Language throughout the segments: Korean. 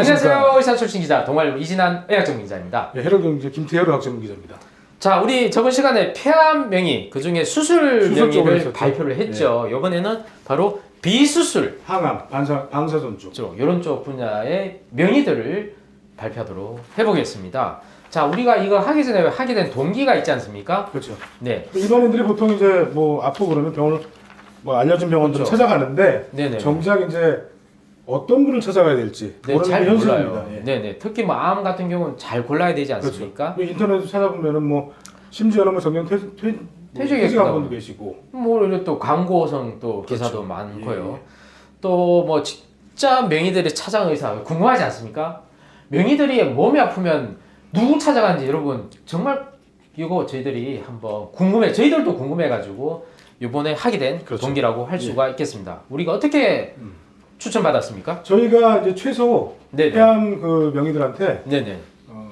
안녕하세요. 의사 출신 기자 동아일보 이진한 의학전 기자입니다. 예, 해로경제 김태열 의 학전 기자입니다. 자, 우리 저번 시간에 폐암 명의 그 중에 수술 명의를. 발표를 했죠. 이번에는 바로 비수술 항암, 반사, 방사선 쪽. 쪽 이런 쪽 분야의 명의들을 발표하도록 해보겠습니다. 자, 우리가 이거 하기 전에 하게 된 동기가 있지 않습니까? 그렇죠. 네, 일반인들이 보통 이제 뭐 아프고 그러면 병원을 뭐 알려진 병원들을 그렇죠. 찾아가는데 네네. 정작 이제 어떤 분을 찾아가야 될지 네, 잘 현실입니다. 몰라요. 예. 네네. 특히 뭐 암 같은 경우는 잘 골라야 되지 않습니까? 뭐 인터넷 찾아보면은 뭐 심지어는 뭐 정년 퇴, 퇴, 퇴직했구나. 퇴직한 분도 계시고 뭐 이런 또 광고성 또 기사도 그렇죠. 많고요. 예. 또 뭐 진짜 명의들이 찾아간 의사 궁금하지 않습니까? 명의들이 몸이 아프면 누구 찾아가는지 여러분 정말 이거 저희들이 한번 궁금해 저희들도 궁금해가지고 이번에 하게 된 그렇죠. 동기라고 할 예. 수가 있겠습니다. 우리가 어떻게 음. 추천받았습니까? 저희가 이제 최소 네네. 폐암 그 명의들한테 네네. 어,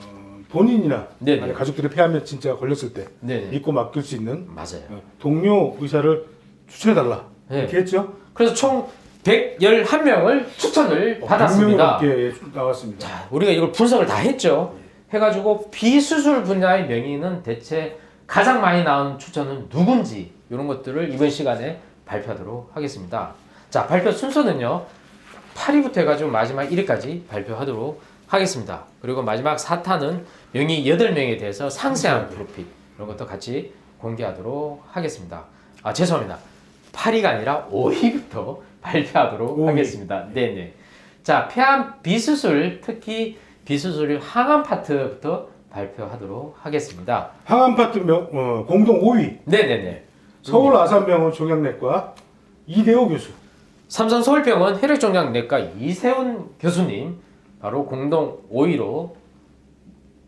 본인이나 네네. 아니 가족들이 폐암에 진짜 걸렸을 때 네네. 믿고 맡길 수 있는 맞아요. 어, 동료 의사를 추천해달라 네. 이렇게 했죠. 그래서 총 111명을 추천을 어, 받았습니다. 100명이 넘게 나왔습니다. 자, 우리가 이걸 분석을 다 했죠. 해가지고 비수술 분야의 명의는 대체 가장 많이 나온 추천은 누군지 이런 것들을 이번 시간에 발표하도록 하겠습니다. 자, 발표 순서는요. 8위부터 해가지고 마지막 1위까지 발표하도록 하겠습니다. 그리고 마지막 4탄은 명의 8명에 대해서 상세한 프로필 이런 것도 같이 공개하도록 하겠습니다. 아, 죄송합니다. 8위가 아니라 5위부터 발표하도록 오위. 하겠습니다. 네네. 자, 폐암 비수술, 특히 비수술 항암 파트부터 발표하도록 하겠습니다. 항암 파트 명, 어, 공동 5위 네네네. 서울 아산병원 종양내과 이대호 교수. 삼성 서울병원 혈액종양내과 이세훈 교수님 바로 공동 5위로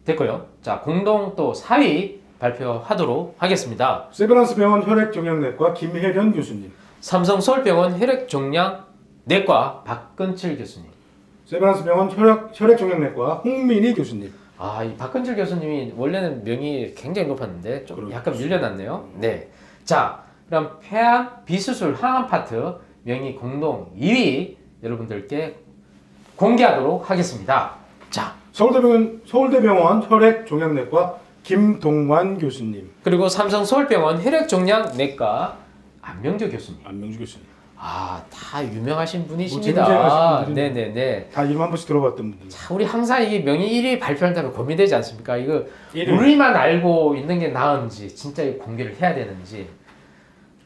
됐고요. 자, 공동 또 4위 발표하도록 하겠습니다. 세브란스 병원 혈액종양내과 김혜련 교수님. 삼성 서울병원 혈액종양내과 박근칠 교수님. 세브란스 병원 혈액 혈액종양내과 홍민희 교수님. 아, 이 박근칠 교수님이 원래는 명이 굉장히 높았는데 좀 그렇죠. 약간 밀려났네요. 네. 자, 그럼 폐암 비수술 항암 파트 명의 공동 2위 여러분들께 공개하도록 하겠습니다. 자, 서울대병원 서울대병원 혈액종양내과 김동완 교수님. 그리고 삼성 서울병원 혈액종양내과 안명조 교수님. 안명주 교수님. 아, 다 유명하신 뭐 분이십니다. 분들이네. 네네네. 다 이름 한 번씩 들어봤던 분들. 자, 우리 항상 이 명의 1위 발표한다면 고민되지 않습니까? 이거. 우리만 알고 있는 게 나은지 진짜 이 공개를 해야 되는지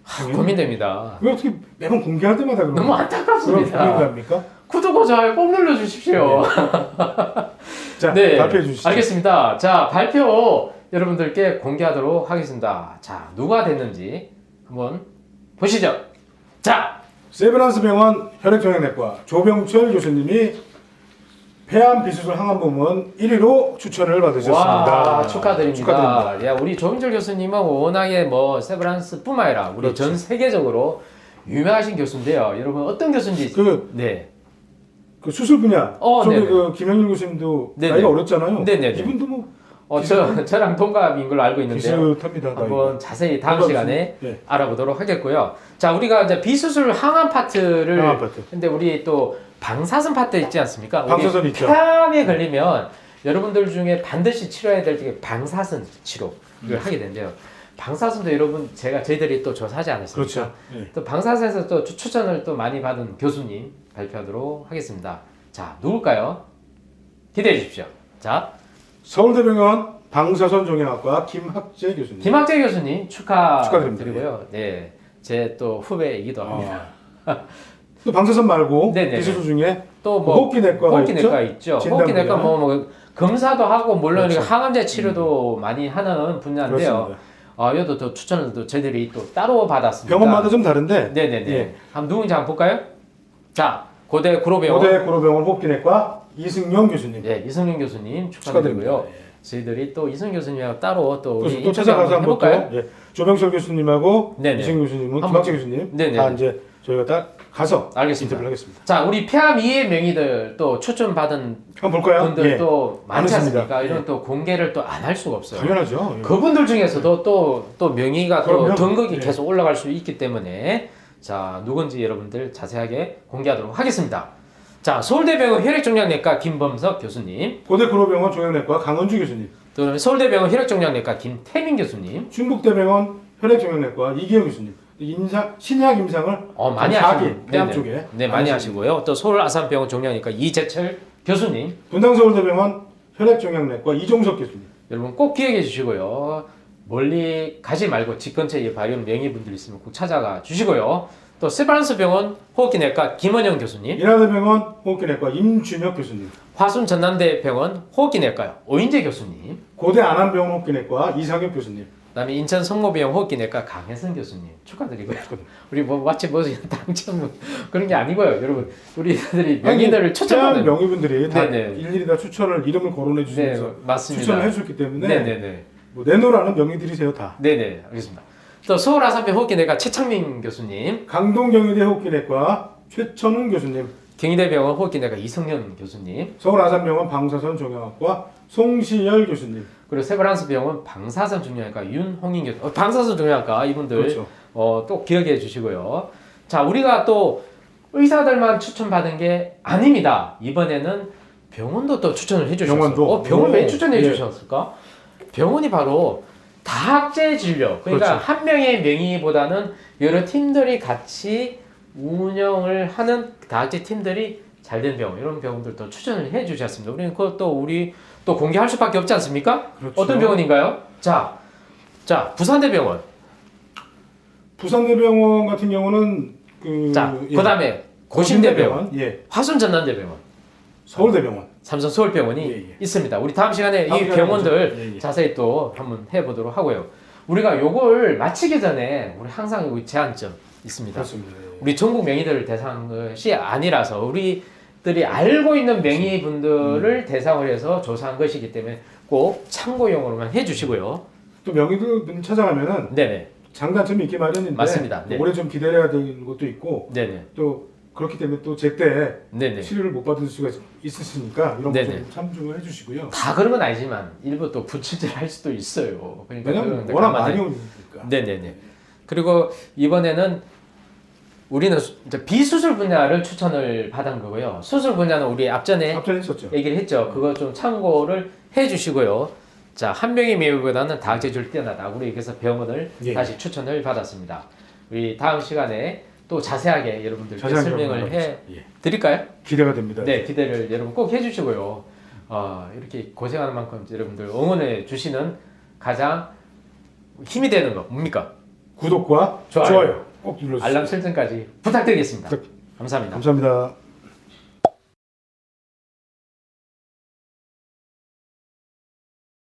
하. 고민됩니다. 왜 어떻게 매번 공개할 때마다 그런 너무 그런 안타깝습니다. 고민합니까? 구독과 좋아요 꼭 눌러주십시오. 자 네, 발표해 주시죠. 알겠습니다. 자, 발표 여러분들께 공개하도록 하겠습니다. 자, 누가 됐는지 한번 보시죠. 자, 세브란스 병원 혈액종양내과 조병철 교수님이 폐암 비수술 항암 부문 1위로 추천을 받으셨습니다. 와, 축하드립니다. 축하드립니다. 야, 우리 조민철 교수님은 워낙에 뭐 세브란스뿐만 아니라 우리 그렇죠. 전 세계적으로 유명하신 교수인데요. 여러분 어떤 교수인지 그, 네. 그 수술 분야. 어, 네네. 그 김영일 교수님도 네네. 나이가 어렸잖아요. 네네네. 이분도 뭐 어, 저 저랑 동갑인 걸로 알고 있는데요. 비슷합니다. 한번 자세히 다음 동갑 시간에. 네. 알아보도록 하겠고요. 자, 우리가 이제 비수술 항암 파트를 항암 파트. 근데 우리 또 방사선 파트 있지 않습니까? 우리 방사선 있죠. 폐암에 걸리면 여러분들 중에 반드시 치료해야 될 게 방사선 치료를 음. 하게 된대요. 방사선도 여러분 제가 저희들이 또 조사하지 않았습니까? 그렇죠. 네. 또 방사선에서 또 추- 추천을 또 많이 받은 교수님 발표하도록 하겠습니다. 자, 누굴까요? 기대해 주십시오. 자, 서울대병원 방사선 종양학과 김학재 교수님. 김학재 교수님 축하드립니다. 축하드리고요. 네, 제 또 후배이기도 합니다. 아. 또 방사선 말고 네네네. 비수술 중에 또뭐 호흡기 내과가 호흡기내과 있죠? 있죠. 진단 호흡기 내과 분야. 뭐, 뭐 검사도 하고 물론 그렇죠. 항암제 치료도 많이 하는 분야인데요. 그렇습니다. 어, 이것도 또 추천을 또 저희들이 또 따로 받았습니다. 병원마다 좀 다른데 네네네. 예. 한번 누군지 한번 볼까요? 자, 고대 구로병원 고대 고로병원 호흡기내과 이승용 교수님. 네, 이승윤 교수님 축하드리고요. 축하드립니다. 저희들이 또 이승윤 교수님하고 따로 또 또, 우리 또 찾아가서 한번? 또 예. 조병철 교수님하고 네네. 이승용 교수님은 김학재 교수님. 다 이제 저희가 다 가서 알겠습니다. 인터뷰를 하겠습니다. 자, 우리 폐암 이해 명의들 또 한번 볼까요? 분들 예. 또 많지 많습니다. 않습니까? 이런 예. 또 공개를 또 안 할 수가 없어요. 당연하죠. 예. 그분들 중에서도 또, 또 명의가 또 그럼요. 등극이 예. 계속 올라갈 수 있기 때문에 자 누군지 여러분들 자세하게 공개하도록 하겠습니다. 자, 서울대병원 혈액종양내과 김범석 교수님, 고대구로병원 종양내과 강은주 교수님, 또 서울대병원 혈액종양내과 김태민 교수님, 충북대병원 혈액종양내과 이기영 교수님, 임상 신약 임상을 어 많이 하시고. 폐암 네네. 쪽에 네 많이 하시고요. 또 서울 아산병원 종양내과 이재철 교수님, 분당서울대병원 혈액종양내과 이종석 교수님, 여러분 꼭 기억해 주시고요. 멀리 가지 말고 집 근처에 발현 명의분들 있으면 꼭 찾아가 주시고요. 또 세브란스 병원 호흡기 내과 김원영 교수님, 인하대병원 호흡기내과 임준혁 교수님, 화순 전남대 병원 호흡기 내과 오인재 교수님, 고대 안암병원 호흡기내과 이상엽 교수님, 그 다음에 인천 성모병원 호흡기내과 강혜선 교수님 축하드리고요. 우리 뭐 마치 뭐 당첨 뭐 그런 게 아니고요, 여러분. 우리들이 명의들을 초청하는 명의분들이 다 네네. 일일이 다 추천을 이름을 거론해 네 주시면서 맞습니다. 추천을 해주셨기 때문에 네네네. 뭐 내놓으라는 명의들이세요 다. 네네 알겠습니다. 또 서울 아산병 호흡기내과 최창민 교수님, 강동 경희대 호흡기내과 최천훈 교수님, 경희대병원 호흡기내과 이성현 교수님, 서울 아산병원 방사선 종양학과 송시열 교수님. 그리고 세브란스 병원 방사선 중량학과 윤홍인 교수, 어, 방사선 중량학과 이분들 그렇죠. 어, 또 기억해 주시고요. 자, 우리가 또 의사들만 추천받은 게 아닙니다. 이번에는 병원도 또 추천을 해 주셨어요. 병원도? 어, 병원 왜 오, 추천해 예. 주셨을까? 병원이 바로 다학제 진료. 그러니까 그렇죠. 한 명의 명의보다는 여러 팀들이 같이 운영을 하는 다학제 팀들이 잘 된 병원 이런 병원들도 추천을 해 주셨습니다. 우리는 그것도 우리 또 공개할 수밖에 없지 않습니까? 그렇죠. 어떤 병원인가요? 자, 자 부산대병원. 부산대병원 같은 경우는 그 자, 예. 그다음에 고신대병원, 예. 화순전남대병원, 서울대병원. 삼성 서울병원이 예, 예. 있습니다. 우리 다음 시간에 다음 이 시간에 병원들. 예, 예. 자세히 또 한번 해보도록 하고요. 우리가 요걸 마치기 전에 우리 항상 여기 제한점 있습니다. 그렇습니다. 예. 우리 전국 명의들을 대상한 것이 아니라서 우리들이 알고 있는 명의분들을 음. 대상으로 해서 조사한 것이기 때문에 꼭 참고용으로만 해주시고요. 또 명의들 찾아가면은 네네, 장단점이 있기 마련인데 맞습니다. 네. 올해 좀 기다려야 되는 것도 있고 네네, 또 그렇기 때문에 또 제때 네네. 치료를 못 받을 수가 있으시니까 이런 네네. 거좀 참조해 주시고요. 다 그런 건 아니지만 일부 또 부치질 할 수도 있어요. 그러니까 왜냐면 그건 워낙 감안해- 많이 오니까. 네네네. 그리고 이번에는 우리는 수- 이제 비수술 분야를 추천을 받은 거고요. 수술 분야는 우리 앞전에 앞전에 했었죠. 얘기를 했죠. 그거 좀 참고를 해주시고요. 자, 한 명의 매우보다는 다학제줄 뛰어나다. 우리 그래서 병원을 예. 다시 추천을 받았습니다. 우리 다음 시간에 또 자세하게 여러분들께 설명을 해. 예. 드릴까요? 기대가 됩니다. 네, 기대를 여러분 꼭 해주시고요. 어, 이렇게 고생하는 만큼 여러분들 응원해 주시는 가장 힘이 되는 거 뭡니까? 구독과 좋아요. 좋아요, 꼭 눌러주세요. 알람 설정까지 부탁드리겠습니다. 부탁- 감사합니다. 감사합니다.